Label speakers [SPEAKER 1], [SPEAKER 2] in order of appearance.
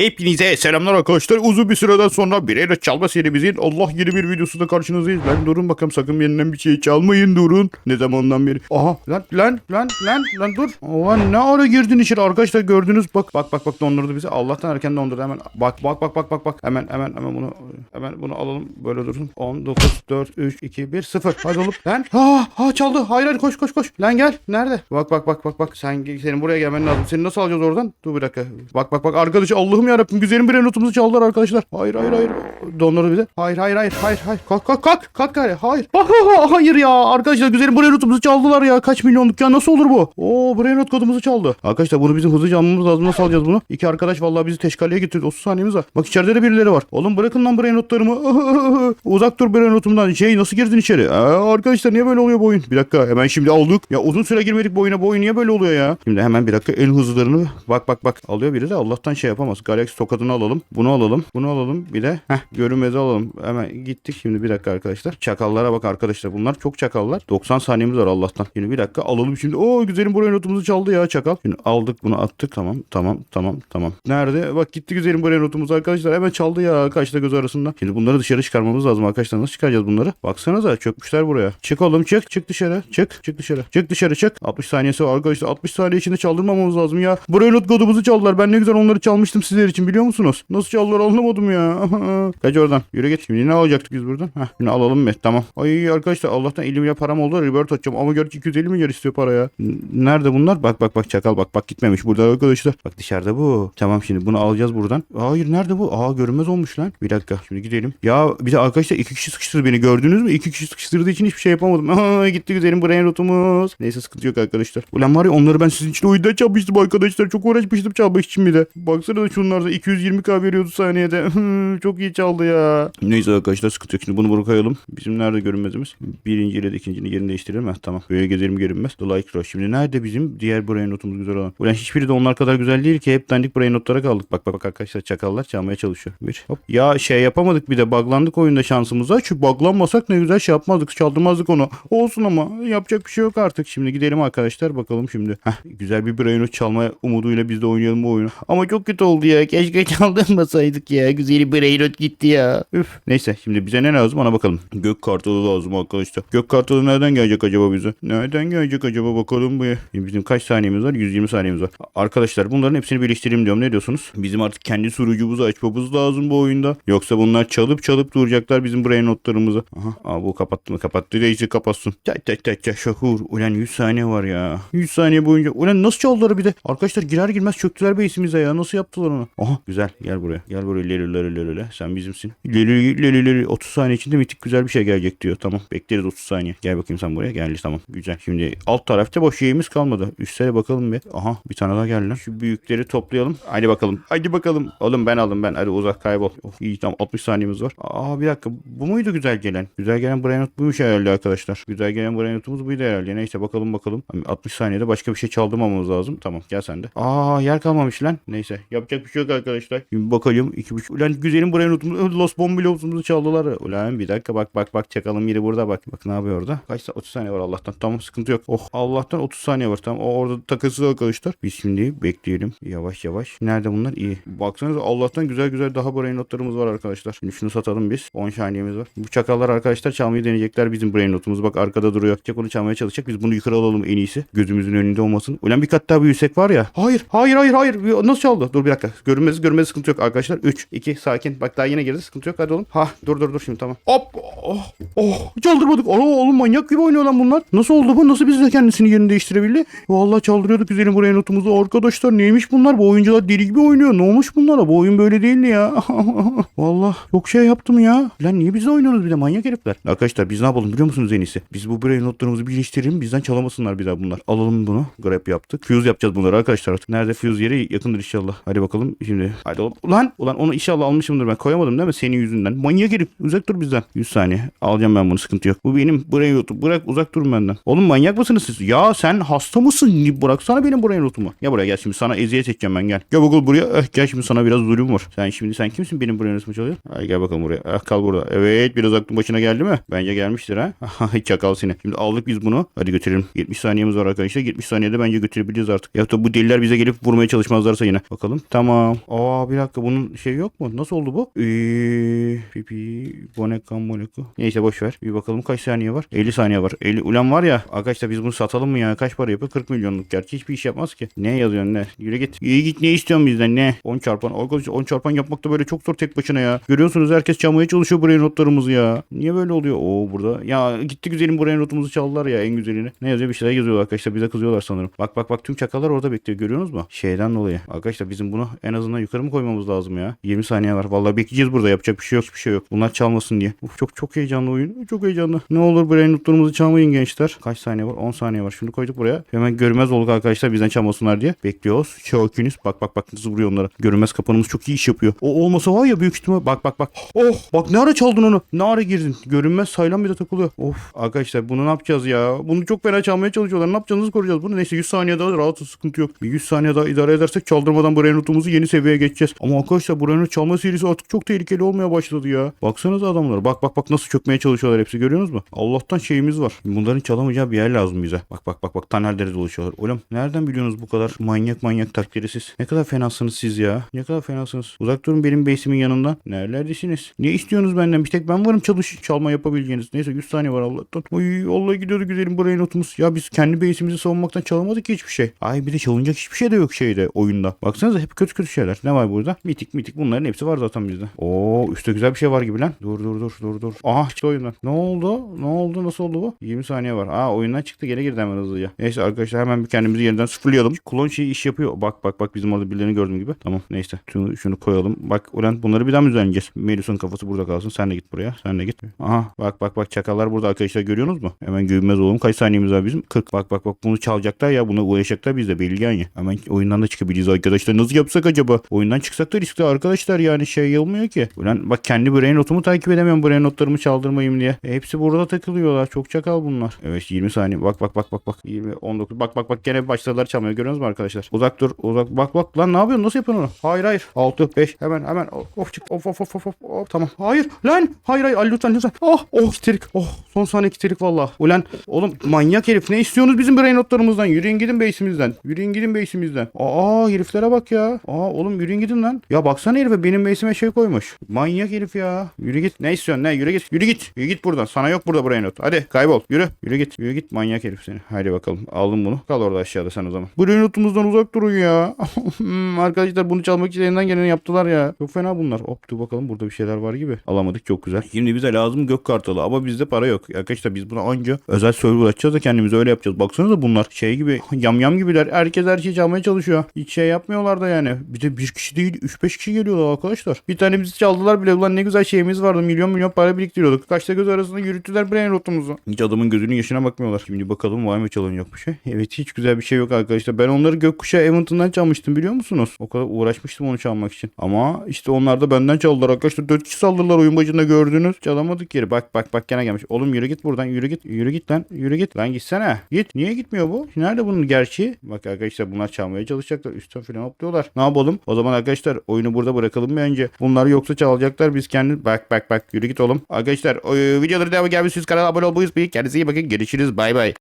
[SPEAKER 1] Hepinize selamlar arkadaşlar. Uzun bir süreden sonra bir ele çalma serimizin Allah yeni bir videosunda karşınızdayız. Lan durun bakalım sakın birinden bir şey çalmayın durun. Ne zamandan beri. Aha lan lan lan lan lan dur. Ulan ne ara girdin içeri arkadaşlar gördünüz. Bak bak bak bak dondurdu bizi. Allah'tan erken dondurdu hemen. Bak bak bak bak bak bak. Hemen hemen hemen bunu hemen bunu alalım. Böyle dursun. 10 9 4 3 2 1 0. Hadi oğlum. Lan. Ha ha çaldı. Hayır hayır koş koş koş. Lan gel. Nerede? Bak bak bak bak bak. Sen senin buraya gelmen lazım. Seni nasıl alacağız oradan? Dur bir dakika. Bak bak bak arkadaş Allah'ım yarabbim güzelim bir notumuzu çaldılar arkadaşlar. Hayır hayır hayır. Dondurdu bize. Hayır hayır hayır hayır hayır. Kalk kalk kalk. Kalk gari. Hayır. Ah, ah, ah, hayır ya. Arkadaşlar güzelim buraya notumuzu çaldılar ya. Kaç milyonluk ya. Nasıl olur bu? Oo buraya not kodumuzu çaldı. Arkadaşlar bunu bizim hızlıca almamız lazım. Nasıl alacağız bunu? İki arkadaş vallahi bizi teşkaliye getirdi. 30 saniyemiz var. Bak içeride de birileri var. Oğlum bırakın lan buraya notlarımı. Uzak dur buraya notumdan. Şey nasıl girdin içeri? Aa, arkadaşlar niye böyle oluyor bu oyun? Bir dakika hemen şimdi aldık. Ya uzun süre girmedik bu oyuna. Bu oyun niye böyle oluyor ya? Şimdi hemen bir dakika en hızlılarını bak bak bak alıyor biri de Allah'tan şey yapamaz. Galaxy tokadını alalım. Bunu alalım. Bunu alalım. Bir de heh görünmezi alalım. Hemen gittik şimdi bir dakika arkadaşlar. Çakallara bak arkadaşlar. Bunlar çok çakallar. 90 saniyemiz var Allah'tan. Şimdi bir dakika alalım şimdi. Oo güzelim buraya notumuzu çaldı ya çakal. Şimdi aldık bunu attık. Tamam tamam tamam tamam. Nerede? Bak gitti güzelim buraya notumuz arkadaşlar. Hemen çaldı ya kaçta göz arasında. Şimdi bunları dışarı çıkarmamız lazım arkadaşlar. Nasıl çıkaracağız bunları? Baksanıza çökmüşler buraya. Çık oğlum çık. Çık dışarı. Çık. Çık dışarı. Çık dışarı çık. 60 saniyesi var arkadaşlar. 60 saniye içinde çaldırmamamız lazım ya. Buraya not kodumuzu çaldılar. Ben ne güzel onları çalmıştım sizler için biliyor musunuz? Nasıl çaldılar anlamadım ya. Kaç oradan. Yürü git. Şimdi ne alacaktık biz buradan? Heh, şimdi alalım be. Tamam. Ay arkadaşlar Allah'tan elimle param oldu. Rebirth atacağım. Ama gerçi 250 milyar istiyor para ya. Nerede bunlar? Bak bak bak çakal bak bak gitmemiş burada arkadaşlar. Bak dışarıda bu. Tamam şimdi bunu alacağız buradan. Hayır nerede bu? Aa görünmez olmuş lan. Bir dakika şimdi gidelim. Ya bir de arkadaşlar iki kişi sıkıştırdı beni gördünüz mü? İki kişi sıkıştırdığı için hiçbir şey yapamadım. Aa gitti güzelim brain rotumuz. Neyse sıkıntı yok arkadaşlar. Ulan var ya onları ben sizin için oyunda çalmıştım arkadaşlar. Çok uğraşmıştım çalmak için bir de. Baksana da şunlarda 220k veriyordu saniyede. Çok iyi çaldı ya. Neyse arkadaşlar sıkıntı yok. Şimdi bunu bırakalım. Bizim nerede görünmezimiz? Birinci ile de yerini değiştirelim. Heh, tamam. Böyle gezelim görünmez. The Like Rush. Şimdi nerede bizim diğer brain notumuz güzel olan? Ulan hiçbiri de onlar kadar güzel değil ki. Hep dandik brain notlara kaldık. Bak bak bak arkadaşlar çakallar çalmaya çalışıyor. Bir hop. Ya şey yapamadık bir de buglandık oyunda şansımıza. Çünkü buglanmasak ne güzel şey yapmazdık. Çaldırmazdık onu. Olsun ama yapacak bir şey yok artık. Şimdi gidelim arkadaşlar bakalım şimdi. Heh, güzel bir brain not çalma umuduyla biz de oynayalım bu oyunu. Ama çok kötü oldu ya. Keşke çaldırmasaydık ya. Güzeli brain not gitti ya. Üf. Neyse şimdi bize ne lazım ona bakalım. Gök kartalı lazım arkadaşlar. Gök kartalı nereden gelecek acaba bize? Nereden gelecek acaba bakalım bu. Şimdi bizim kaç saniyemiz var? 120 saniyemiz var. Arkadaşlar bunların hepsini birleştireyim diyorum. Ne diyorsunuz? Bizim artık kendi sunucumuzu açmamız lazım bu oyunda. Yoksa bunlar çalıp çalıp duracaklar bizim brain notlarımızı. Aha. Aa, bu kapattı mı? Kapattı. Değişti kapatsın. Çay çay çay çay şahur. Ulan 100 saniye var ya. 100 saniye boyunca. Ulan nasıl çaldılar bir de? Arkadaşlar girer girmez çöktüler base'imize ya. Nasıl yaptılar onu? Aha güzel. Gel buraya. Gel buraya. Leli. Sen bizimsin. Leli leli. 30 saniye içinde mitik güzel bir şey gelecek diyor. Tamam. Bekleriz 30 saniye. Gel bakayım sen buraya. Geldi tamam. Güzel. Şimdi alt tarafta boş yerimiz kalmadı. Üstlere bakalım bir. Aha bir tane daha geldi. Şu büyükleri toplayalım. Hadi bakalım. Hadi bakalım. Oğlum ben aldım ben. Hadi uzak kaybol. Of iyi tamam 60 saniyemiz var. Aa bir dakika. Bu muydu güzel gelen? Güzel gelen brain not buymuş herhalde arkadaşlar. Güzel gelen brain notumuz buydu herhalde. Neyse bakalım bakalım. Hani 60 saniyede başka bir şey çaldırmamamız lazım. Tamam gel sen de. Aa yer kalmamış lan. Neyse yapacak bir şey yok arkadaşlar. Şimdi bakalım. 2.5. Ulan güzelim brain notumuz. Los Bombilos'umuzu çaldılar. Ulan bir dakika bak bak bak çakalım biri burada bak. Bak ne yapıyor orada? Kaç sa- 30 saniye var Allah'tan. Tamam sıkıntı yok. Oh Allah'tan 30 saniye var. Tamam o orada takılsız arkadaşlar. Biz şimdi bekleyelim. Yavaş yavaş. Nerede bunlar? İyi. Baksanıza Allah'tan güzel güzel daha brain notlarımız var arkadaşlar. Şimdi şunu satalım biz. 10 saniyemiz var. Bu çakallar arkadaşlar çalmayı deneyecekler bizim brain notumuzu. Bak arkada duruyor. Çak onu çalmaya çalışacak. Biz bunu yukarı alalım en iyisi. Gözümüzün önünde olmasın. Ulan bir kat daha büyüsek var ya. Hayır. Hayır hayır hayır. Nasıl çaldı? Dur bir dakika. Görünmez görünmez sıkıntı yok arkadaşlar. 3 2 sakin. Bak daha yine girdi. Sıkıntı yok. Hadi oğlum. Ha dur dur dur şimdi tamam. Hop. Oh. Oh. Çaldırmadık. Aa, oğlum manyak gibi oynuyor lan bunlar. Nasıl oldu bu? Nasıl biz de kendisini yerini değiştirebildi? Vallahi çaldırıyorduk güzelim buraya notumuzu. Arkadaşlar neymiş bunlar? Bu oyuncular deli gibi oynuyor. Ne olmuş bunlara? Bu oyun böyle değildi ya. Vallahi çok şey yaptım ya. Lan niye biz oynuyoruz bir de manyak herifler. Arkadaşlar biz ne yapalım biliyor musunuz en iyisi? Biz bu brain notlarımızı birleştirelim. Bizden çalamasınlar bir daha bunlar. Alalım bunu. Grab yaptık. Fuse yapacağız bunları arkadaşlar artık. Nerede fuse yeri yakındır inşallah. Hadi bakalım şimdi. Hadi oğlum. Ulan. Ulan onu inşallah almışımdır ben. Koyamadım değil mi? Senin yüzünden. Manyak herif. Uzak dur bizden. 100 saniye. Alacağım ben bunu sıkıntı yok. Bu benim brain notum. Bırak uzak durun benden. Oğlum manyak mısınız siz? Ya sen hasta mısın? Bıraksana benim brain notumu. Gel buraya gel şimdi sana eziyet edeceğim ben gel. Gel bakalım buraya. Eh, gel şimdi sana biraz zulüm var. Sen şimdi sen kimsin benim brain notumu çalıyor? Ay gel bakalım buraya. Ah kal burada. Evet biraz aklın başına geldi mi? Bence gelmiştir ha. Çakal seni. Şimdi aldık biz bunu. Hadi götürelim. 70 saniyemiz var arkadaşlar. 70 saniyede bence götürebiliriz artık. Ya da bu deliler bize gelip vurmaya çalışmazlarsa yine. Bakalım. Tamam. Aa bir dakika bunun şey yok mu? Nasıl oldu bu? Eee pipi boneka boneka. Neyse boş ver. Bir bakalım kaç saniye var? 50 saniye var. 50 ulan var ya arkadaşlar biz bunu satalım mı ya? Kaç para yapıyor? 40 milyonluk. Gerçi hiçbir iş yapmaz ki. Ne yazıyorsun ne? Yürü git. İyi git ne istiyorsun bizden ne? 10 çarpan. Arkadaşlar 10 çarpan yapmak da böyle çok zor tek başına ya. Görüyorsunuz herkes çalmaya çalışıyor buraya notlarımızı ya. Niye böyle oluyor? Oo burada. Ya gitti güzelim buraya notumuzu çaldılar ya en güzelini. Ne yazıyor? Bir şeyler yazıyorlar arkadaşlar. Bize kızıyorlar sanırım. Bak bak bak tüm çakallar orada bekliyor. Görüyorsunuz mu? Şeyden dolayı. Arkadaşlar bizim bunu en azından yukarı mı koymamız lazım ya? 20 saniye var. Vallahi bekleyeceğiz burada. Yapacak bir şey yok. Hiçbir şey yok. Bunlar çalmasın diye. Uf, çok çok heyecanlı oyun. Çok heyecanlı. Ne olur buraya notlarımızı çalmayın gençler. Kaç saniye var? 10 saniye var. Şunu koyduk buraya. Hemen görmez olduk arkadaşlar. Bizden çalmasınlar diye. Bekliyoruz. Şokiniz. Bak bak bak nasıl vuruyor onlara. Görünmez kapanımız çok iyi iş yapıyor. O olmasa var ya büyük ihtimal. Bak bak bak. Oh bak ne ara çaldın onu? Ne ara girdin? Görünmez saylan bir de takılıyor. Of arkadaşlar bunu ne yapacağız ya? Bunu çok fena çalmaya çalışıyorlar. Ne yapacağız? Nasıl koruyacağız bunu? Neyse 100 saniye daha rahat sıkıntı yok. Bir 100 saniye daha idare edersek çaldırmadan bu notumuzu yeni seviyeye geçeceğiz. Ama arkadaşlar bu not çalma serisi artık çok tehlikeli olmaya başladı ya. Baksanıza adamlara. Bak bak bak nasıl çökmeye çalışıyorlar hepsi görüyorsunuz mu? Allah'tan şeyimiz var. Bunların çalamayacağı bir yer lazım bize. Bak bak bak bak tanellere dolaşıyorlar. Oğlum nereden biliyorsunuz bu kadar manyak manyak taktikleri siz? Ne kadar fenasınız siz ya? Ne kadar fenasınız? Uzak durun benim base'imin yanından. Nerelerdesiniz? Ne istiyorsunuz benden? Bir tek ben varım çalış çalma yapabileceğiniz. Neyse 100 saniye var Allah'tan. Oy Allah gidiyordu güzelim buraya notumuz. Ya biz kendi base'imizi savunmaktan çalamadık ki hiçbir şey. Ay bir de çalınacak hiçbir şey de yok şeyde oyunda. Baksanıza hep kötü kötü şeyler. Ne var burada? Mitik mitik bunların hepsi var zaten bizde. Oo üstte güzel bir şey var gibi lan. Dur dur dur dur dur. Aha çıktı oyundan. Ne oldu? Ne oldu? Nasıl oldu bu? 20 saniye var. Aa oyundan çıktı geri girdi hemen hızlıca. Neyse arkadaşlar hemen bir kendimizi yeniden sıfırlayalım. Klon şey iş yapıyor. Bak bak bak bizim orada birilerini gördüğüm gibi. Tamam neyse. Şunu, şunu koyalım. Bak ulan bunları bir daha mı düzenleyeceğiz? Melisa'nın kafası burada kalsın. Sen de git buraya. Sen de git. Aha bak bak bak çakallar burada arkadaşlar görüyorsunuz mu? Hemen görünmez olalım. Kaç saniyemiz var bizim? 40. Bak bak bak bunu çalacaklar ya. Buna uğraşacaklar biz de belli yani. Hemen oyundan da çıkabiliriz arkadaşlar. Nasıl yapsak acaba? Oyundan çıksak da riskli arkadaşlar yani şey olmuyor ki. Ulan bak kendi brain notumu takip edemiyorum brain notlarımı çaldırmayayım diye. E, hepsi burada takılıyorlar. Çok çakal bunlar. Evet 20 saniye. Bak bak bak bak bak. 20 19. Bak bak bak gene başladılar çalmaya. Görüyorsunuz mu arkadaşlar? Uzak dur. Uzak. Bak bak lan ne yapıyorsun? Nasıl yapıyorsun onu? Hayır hayır. 6 5 hemen hemen. Of çık. Of of of of of. of. Tamam. Hayır lan. Hayır hayır. Ali lütfen lütfen. Oh oh kiterik. Oh son saniye kiterik valla. Ulan oğlum manyak herif. Ne istiyorsunuz bizim brain notlarımızdan? Yürüyün gidin base'imizden. Yürüyün gidin base'imizden. Aa heriflere bak ya. Aa oğlum yürüyün gidin lan. Ya baksana herife benim base'ime şey koymuş. Manyak herif ya. Yürü git. Ne istiyorsun ne? Yürü git. Yürü git. Yürü git buradan. Sana yok burada brain not. Hadi kaybol. Yürü. Yürü git. Yürü git manyak herif seni. Hadi bakalım. Aldım bunu. Kal orada aşağıda sen o zaman. Brain notumuzdan uzak durun ya. Hmm, Arkadaşlar bunu çalmak için elinden geleni yaptılar ya. Çok fena bunlar. Hop dur bakalım burada bir şeyler var gibi. Alamadık çok güzel. Şimdi bize lazım gök kartalı ama bizde para yok. Arkadaşlar biz buna anca özel server açacağız da kendimize öyle yapacağız. Baksanıza bunlar şey gibi yamyam gibiler. Herkes her şeyi çalmaya çalışıyor. Hiç şey yapmıyorlar da yani. Bir de bir kişi değil 3-5 kişi geliyorlar arkadaşlar. Bir tane bizi çaldılar bile. Ulan ne güzel şeyimiz vardı. Milyon milyon para biriktiriyorduk. Kaçta göz arasında yürüttüler brain rotumuzu. Hiç adamın gözünün yaşına bakmıyorlar. Şimdi bakalım var mı çalınacak bir şey. Evet hiç güzel bir şey yok arkadaşlar. Ben onları gökkuşağı eventinden çalmıştım biliyor musunuz? O kadar uğraşmıştım onu çalmak için. Ama işte onlar da benden çaldılar arkadaşlar. 4 kişi saldırdılar oyun başında gördünüz. Çalamadık yeri. Bak bak bak gene gelmiş. Oğlum yürü git buradan. Yürü git. Yürü git lan. Yürü git. Lan gitsene. Git. Niye gitmiyor bu? Nerede bunun gerçeği? Bak arkadaşlar bunlar çalmaya çalışacaklar. Üstten falan atlıyorlar. Ne yapalım? O zaman arkadaşlar oyunu burada bırakalım bence. Bunlar yoksa çalacaklar. Biz kendi bak bak bak yürü git oğlum. Arkadaşlar o, videoları devam gelmişsiniz. Kanala abone olmayı unutmayın. Kendinize iyi bakın. Görüşürüz. Bay bay.